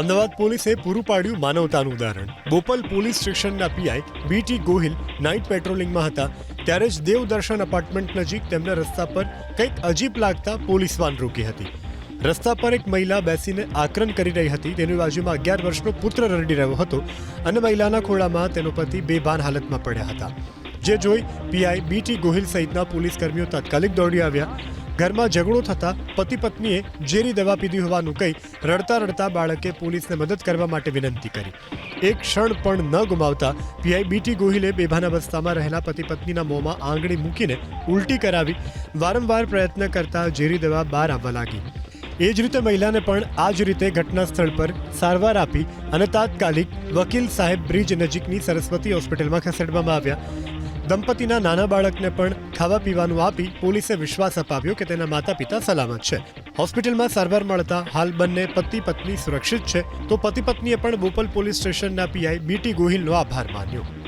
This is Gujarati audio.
અમદાવાદ પોલીસે પૂરું પાડ્યું માનવતાનું ઉદાહરણ. બોપલ પોલીસ સ્ટેશનના પીઆઈ બીટી ગોહિલ નાઇટ પેટ્રોલિંગમાં હતા. ત્યારે જ દેવદર્શન અપાર્ટમેન્ટ નજીક તેમના રસ્તા પર કંઈક અજીબ લાગતા પોલીસ વાન રોકી હતી. રસ્તા પર એક મહિલા બેસીને આક્રંદ કરી રહી હતી. તેની બાજુમાં અગિયાર વર્ષનો પુત્ર રડી રહ્યો હતો અને મહિલાના ખોળામાં તેનો પતિ બેભાન હાલતમાં પડ્યા હતા. જે જોઈ પીઆઈ બીટી ગોહિલ સહિતના પોલીસ કર્મીઓ તાત્કાલિક દોડી આવ્યા. ઘરમાં ઝઘડો થતાં પતિ પત્નીએ ઝેરી દવા પીધી હોવાનું કહી રડતા રડતા બાળકે પોલીસને મદદ કરવા માટે વિનંતી કરી. એક ક્ષણ પણ ન ગુમાવતા પીઆઈ બીટી ગોહિલે બેભાન અવસ્થામાં રહેલા પતિ પત્નીના મોંમાં આંગળી મૂકીને ઉલટી કરાવી વારંવાર પ્રયત્ન કરતા ઝેરી દવા બહાર આવવા લાગી. એ જ રીતે મહિલાને પણ આ જ રીતે ઘટના સ્થળ પર સારવાર આપી અને તાત્કાલિક વકીલ સાહેબ બ્રિજ નજીકની સરસ્વતી હોસ્પિટલમાં ખસેડવામાં આવ્યા. દંપતીના નાના બાળકને પણ ખાવા પીવાનું આપી પોલીસે વિશ્વાસ અપાવ્યો કે તેના માતા પિતા સલામત છે. હોસ્પિટલમાં સારવાર મળતા હાલ બંને પતિ પત્ની સુરક્ષિત છે. તો પતિ પત્નીએ પણ બોપલ પોલીસ સ્ટેશનના પીઆઈ બીટી ગોહિલનો આભાર માન્યો.